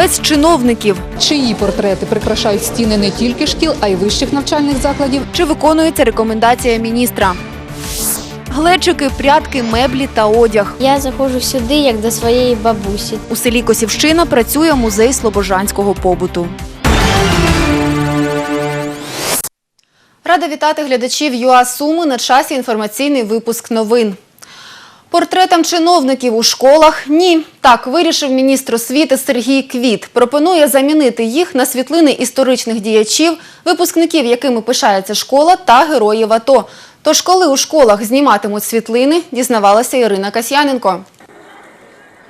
без чиновників. Чиї портрети прикрашають стіни не тільки шкіл, а й вищих навчальних закладів. Чи виконується рекомендація міністра? Глечики, прядки, меблі та одяг. Я заходжу сюди як до своєї бабусі. У селі Косівщина працює музей слобожанського побуту. Рада вітати глядачів ЮА Суми на часі інформаційний випуск новин. Портретам чиновників у школах ні. Так вирішив міністр освіти Сергій Квіт. Пропонує замінити їх на світлини історичних діячів, випускників, якими пишається школа, та героїв АТО. Тож, коли у школах зніматимуть світлини, дізнавалася Ірина Касьяненко.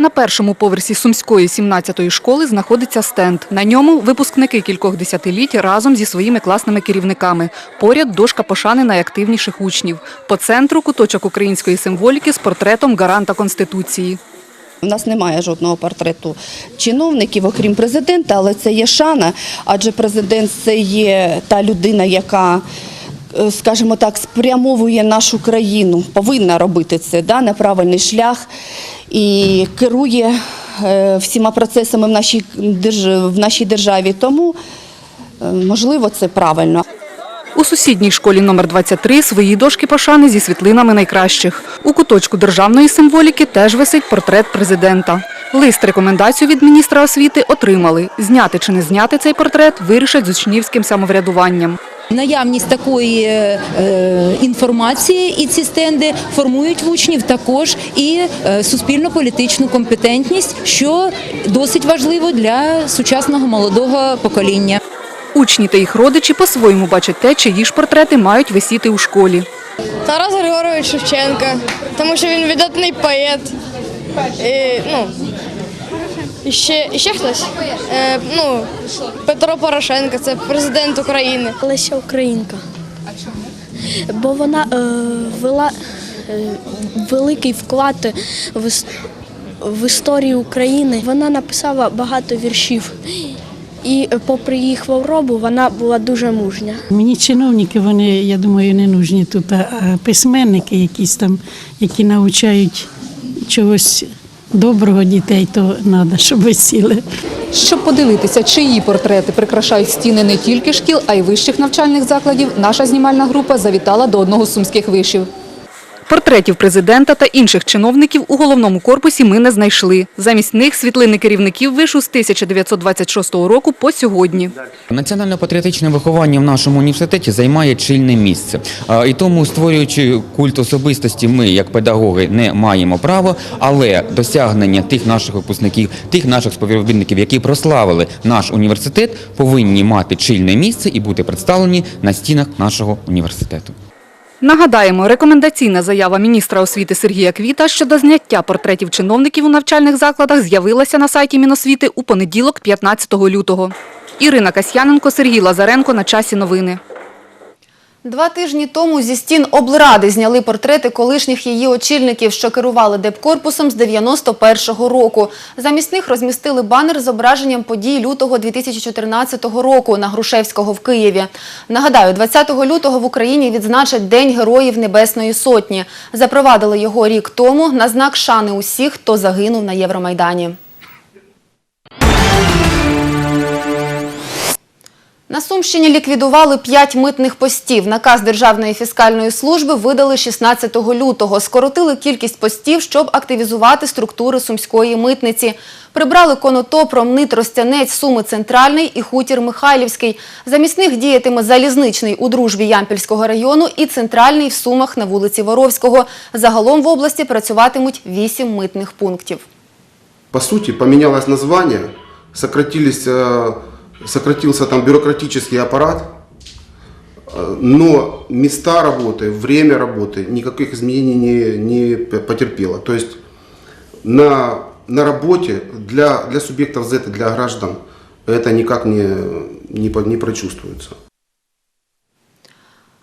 На першому поверсі Сумської 17-ї школи знаходиться стенд. На ньому випускники кількох десятиліть разом зі своїми класними керівниками. Поряд дошка пошани найактивніших учнів. По центру куточок української символіки з портретом гаранта Конституції. У нас немає жодного портрету чиновників, окрім президента, але це є шана, адже президент це є та людина, яка, скажімо так, спрямовує нашу країну, повинна робити це да, на правильний шлях і керує е, всіма процесами в нашій, в нашій державі. Тому, е, можливо, це правильно. У сусідній школі номер 23 свої дошки пошани зі світлинами найкращих. У куточку державної символіки теж висить портрет президента. Лист рекомендацію від міністра освіти отримали. Зняти чи не зняти цей портрет вирішать з учнівським самоврядуванням. Наявність такої е, е, інформації і ці стенди формують в учнів також і е, суспільно-політичну компетентність, що досить важливо для сучасного молодого покоління. Учні та їх родичі по-своєму бачать те, чиї ж портрети мають висіти у школі. Тарас Григорович Шевченко, тому що він видатний поет. І, ну, і ще, і ще хтось. Е, ну, Петро Порошенко, це президент України. Леся Українка. А чому? Бо вона е, вела е, великий вклад в, в історію України. Вона написала багато віршів. І е, попри її хворобу, вона була дуже мужня. Мені чиновники, вони, я думаю, не нужні тут, а письменники якісь там, які навчають чогось доброго дітей, то треба, щоб висіли. Щоб подивитися, чиї портрети прикрашають стіни не тільки шкіл, а й вищих навчальних закладів, наша знімальна група завітала до одного з сумських вишів. Портретів президента та інших чиновників у головному корпусі ми не знайшли. Замість них світлини керівників вишу з 1926 року по сьогодні. Національно-патріотичне виховання в нашому університеті займає чільне місце. І тому, створюючи культ особистості, ми, як педагоги, не маємо права, але досягнення тих наших випускників, тих наших співробітників, які прославили наш університет, повинні мати чільне місце і бути представлені на стінах нашого університету. Нагадаємо, рекомендаційна заява міністра освіти Сергія Квіта щодо зняття портретів чиновників у навчальних закладах з'явилася на сайті Міносвіти у понеділок, 15 лютого. Ірина Касьяненко, Сергій Лазаренко. На часі новини. Два тижні тому зі стін облради зняли портрети колишніх її очільників, що керували депкорпусом з 91-го року. Замість них розмістили банер з зображенням подій лютого 2014 року на Грушевського в Києві. Нагадаю, 20 лютого в Україні відзначать День Героїв Небесної Сотні. Запровадили його рік тому на знак шани усіх, хто загинув на Євромайдані. На Сумщині ліквідували п'ять митних постів. Наказ Державної фіскальної служби видали 16 лютого. Скоротили кількість постів, щоб активізувати структури сумської митниці. Прибрали конотоп, ромнит, Ростянець, Суми Центральний і Хутір Михайлівський. Замість них діятиме залізничний у дружбі Ямпільського району і центральний в Сумах на вулиці Воровського. Загалом в області працюватимуть вісім митних пунктів. По сути, поменялось название, сократились, э, сократился там бюрократический аппарат, но места работы, время работы никаких изменений не, не потерпело. То есть на, на работе для, для субъектов Z, для граждан, это никак не, не, не прочувствуется.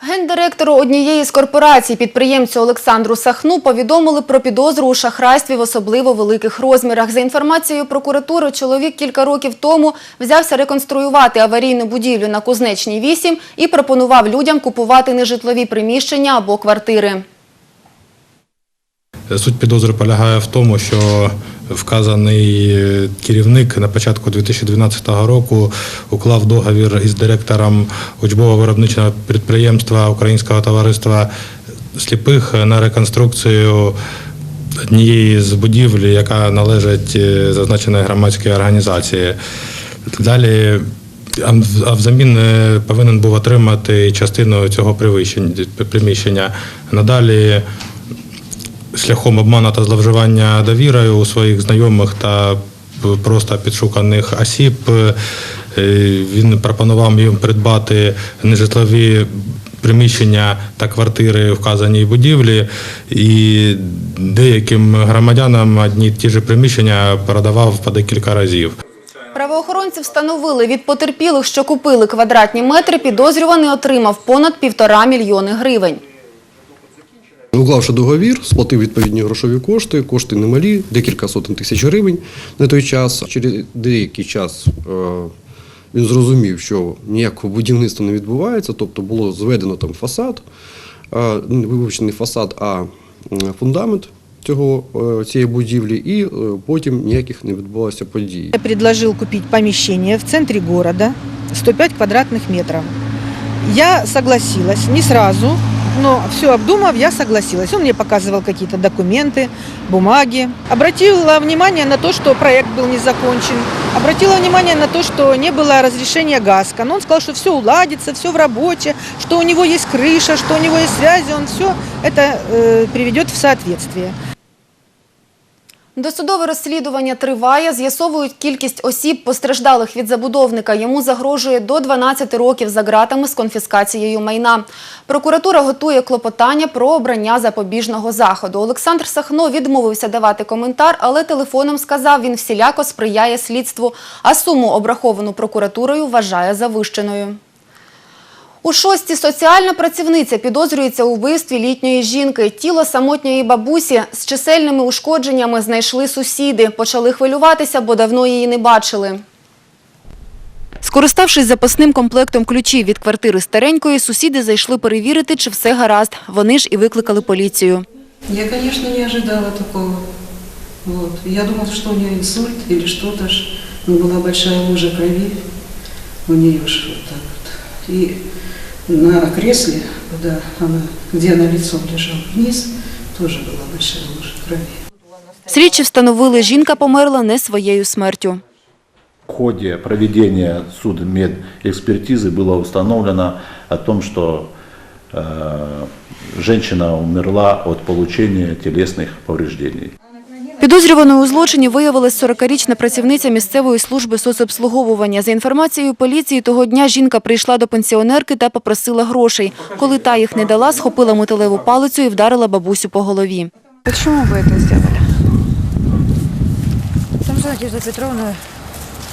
Гендиректору однієї з корпорацій підприємцю Олександру Сахну повідомили про підозру у шахрайстві в особливо великих розмірах. За інформацією прокуратури, чоловік кілька років тому взявся реконструювати аварійну будівлю на Кузнечній 8 і пропонував людям купувати нежитлові приміщення або квартири. Суть підозри полягає в тому, що вказаний е, керівник на початку 2012 року уклав договір із директором учбово-виробничого підприємства Українського товариства сліпих на реконструкцію однієї з будівель, яка належить е, зазначеної громадської організації. Далі а взамін е, повинен був отримати частину цього приміщення. Надалі шляхом обману та зловживання довірою у своїх знайомих та просто підшуканих осіб. е, Він пропонував їм придбати нежитлові приміщення та квартири вказаній будівлі, і деяким громадянам одні ті ж приміщення продавав по декілька разів. Правоохоронці встановили від потерпілих, що купили квадратні метри, підозрюваний отримав понад півтора мільйони гривень. Уклавши договір, сплатив відповідні грошові кошти, кошти немалі, декілька сотень тисяч гривень на той час. Через деякий час е, він зрозумів, що ніякого будівництва не відбувається, тобто було зведено там фасад, е, не вивчений фасад, а фундамент цього, е, цієї будівлі, і потім ніяких не відбувалося подій. Я предложил купить помещение в центре города, 105 квадратных метров. Я согласилась, не сразу, но все обдумав, я согласилась. Он мне показывал какие-то документы, бумаги. Обратила внимание на то, что проект был не закончен. Обратила внимание на то, что не было разрешения ГАСКа. Но он сказал, что все уладится, все в работе, что у него есть крыша, что у него есть связи, он все это э, приведет в соответствие. Досудове розслідування триває. З'ясовують кількість осіб, постраждалих від забудовника. Йому загрожує до 12 років за ґратами з конфіскацією майна. Прокуратура готує клопотання про обрання запобіжного заходу. Олександр Сахно відмовився давати коментар, але телефоном сказав, він всіляко сприяє слідству, а суму, обраховану прокуратурою, вважає завищеною. У шості соціальна працівниця підозрюється у вбивстві літньої жінки. Тіло самотньої бабусі з чисельними ушкодженнями знайшли сусіди. Почали хвилюватися, бо давно її не бачили. Скориставшись запасним комплектом ключів від квартири старенької, сусіди зайшли перевірити, чи все гаразд. Вони ж і викликали поліцію. Я, конечно, не ожидала такого. Вот. Я думала, что у инсульт или что-то ж. Ну, была большая лужа крови у нее ж так вот. И на кресле, куда она, где она лицом лежала вниз, тоже была большая лужа крови. Слідчі встановили, жінка померла не своєю смертю. В ходе проведения судмедэкспертизы было установлено о том, что э, женщина умерла от получения телесных повреждений. Підозрюваною у злочині виявилась 40-річна працівниця місцевої служби соцобслуговування. За інформацією поліції, того дня жінка прийшла до пенсіонерки та попросила грошей. Коли та їх не дала, схопила металеву палицю і вдарила бабусю по голові. Почему вы это сделали? Там же Надежда Петровна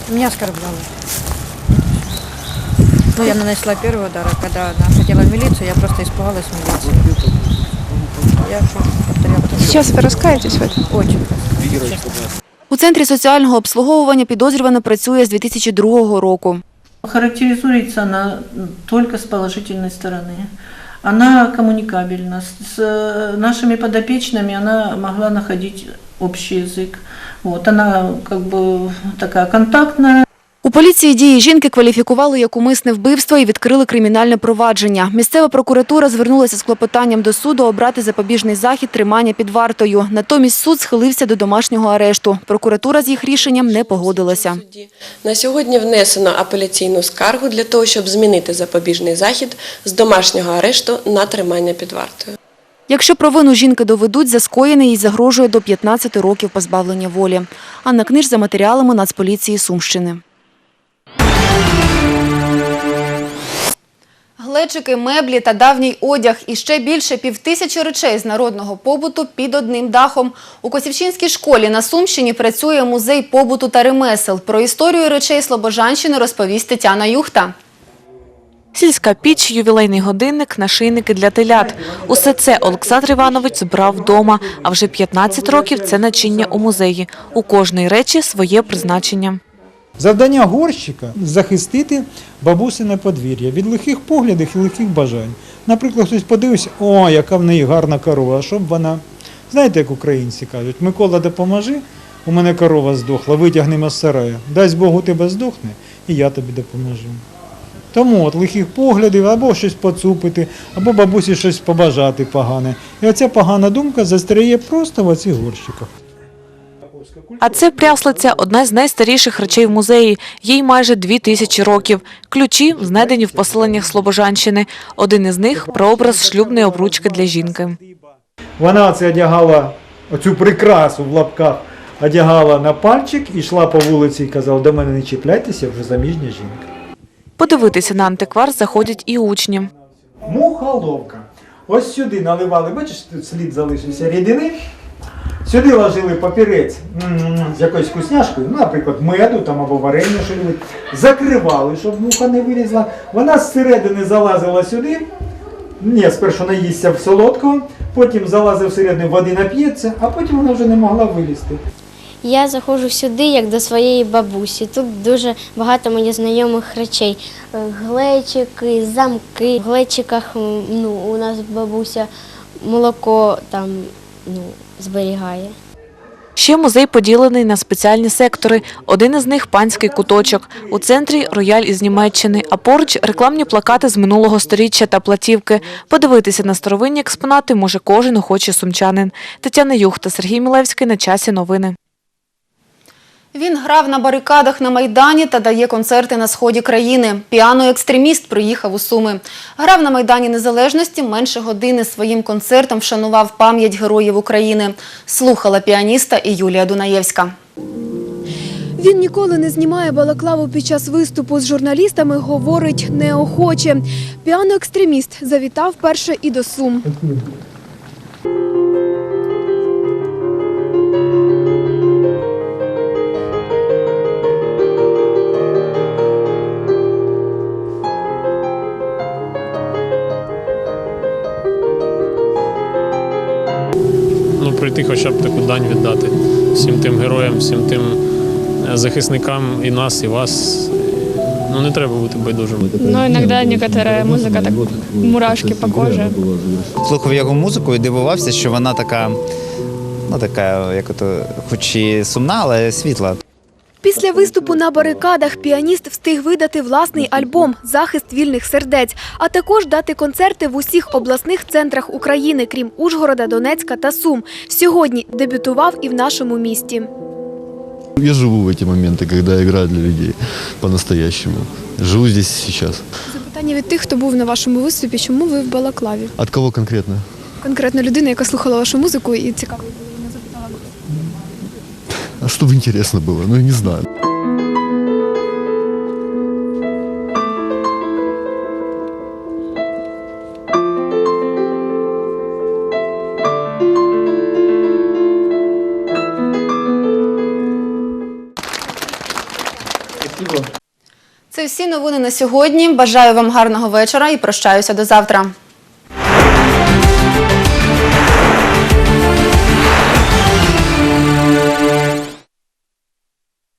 меня оскорбляла. Ну, я нанесла первый удар, а когда она хотела в милицию, я просто испугалась милиции. Я повторяла. Сейчас вы раскаетесь в этом? Очень. У центрі соціального обслуговування підозрювана працює з 2002 року. Характеризуется она только с положительной стороны. Она коммуникабельна. С э, нашими подопечными она могла находить общий язык. Вот, она как бы такая контактная. Поліції дії жінки кваліфікували як умисне вбивство і відкрили кримінальне провадження. Місцева прокуратура звернулася з клопотанням до суду обрати запобіжний захід тримання під вартою. Натомість суд схилився до домашнього арешту. Прокуратура з їх рішенням не погодилася. На сьогодні внесено апеляційну скаргу для того, щоб змінити запобіжний захід з домашнього арешту на тримання під вартою. Якщо провину жінки доведуть, за скоєне їй загрожує до 15 років позбавлення волі. Анна Книж за матеріалами Нацполіції Сумщини. Глечики, меблі та давній одяг і ще більше півтисячі речей з народного побуту під одним дахом. У Косівчинській школі на Сумщині працює музей побуту та ремесел. Про історію речей Слобожанщини розповість Тетяна Юхта. Сільська піч, ювілейний годинник, нашийники для телят. Усе це Олександр Іванович збирав вдома, а вже 15 років це начиння у музеї. У кожної речі своє призначення. Завдання горщика захистити бабусине подвір'я від лихих поглядів і лихих бажань. Наприклад, хтось подивився, о, яка в неї гарна корова, а щоб вона Знаєте, як українці кажуть, Микола, допоможи, у мене корова здохла, витягни з сараю. Дасть Бог у тебе здохне, і я тобі допоможу. Тому от лихих поглядів, або щось поцупити, або бабусі щось побажати погане. І оця погана думка застряє просто в оцих горщиках. А це пряслиця – одна з найстаріших речей в музеї. Їй майже дві тисячі років. Ключі знайдені в поселеннях Слобожанщини. Один із них – прообраз шлюбної обручки для жінки. Вона це одягала, оцю прикрасу в лапках, одягала на пальчик і йшла по вулиці і казала, до мене не чіпляйтеся, вже заміжня жінка. Подивитися на антиквар заходять і учні. Мухоловка. Ось сюди наливали, бачиш, тут слід залишився рідини. Сюди ложили папірець з якоюсь вкусняшкою, ну, наприклад, меду там або варення що любить. Закривали, щоб муха не вилізла. Вона зсередини залазила сюди. Ні, спершу наїсться в солодкого, потім залазив всередину води нап'ється, а потім вона вже не могла вилізти. Я заходжу сюди як до своєї бабусі. Тут дуже багато мені знайомих речей. Е, Глечики, замки. В глечиках ну, у нас бабуся молоко там ну, зберігає. Ще музей поділений на спеціальні сектори. Один із них – панський куточок. У центрі – рояль із Німеччини, а поруч – рекламні плакати з минулого сторіччя та платівки. Подивитися на старовинні експонати може кожен охочий сумчанин. Тетяна Юхта, Сергій Мілевський. На часі новини. Він грав на барикадах на Майдані та дає концерти на сході країни. Піано-екстреміст приїхав у Суми. Грав на Майдані Незалежності менше години своїм концертом вшанував пам'ять героїв України. Слухала піаніста і Юлія Дунаєвська. Він ніколи не знімає балаклаву під час виступу з журналістами, говорить неохоче. Піано-екстреміст завітав перше і до Сум. Хоча б таку дань віддати всім тим героям, всім тим е, захисникам і нас, і вас. Ну не треба бути байдужим. Ну, іноді некоторая музика так мурашки по коже. Слухав його музику і дивувався, що вона така, ну така, як ото, хоч і сумна, але світла. Після виступу на барикадах піаніст встиг видати власний альбом Захист вільних сердець, а також дати концерти в усіх обласних центрах України, крім Ужгорода, Донецька та Сум. Сьогодні дебютував і в нашому місті. Я живу в эти моменты, когда играю для людей по-настоящему. Живу здесь сейчас. Запитання від тих, хто був на вашому виступі, чому ви в балаклаві? От кого конкретно? Конкретно людина, яка слухала вашу музику і цікаво. А чтобы интересно было? Ну, я не знаю. Це всі новини на сьогодні. Бажаю вам гарного вечора і прощаюся до завтра.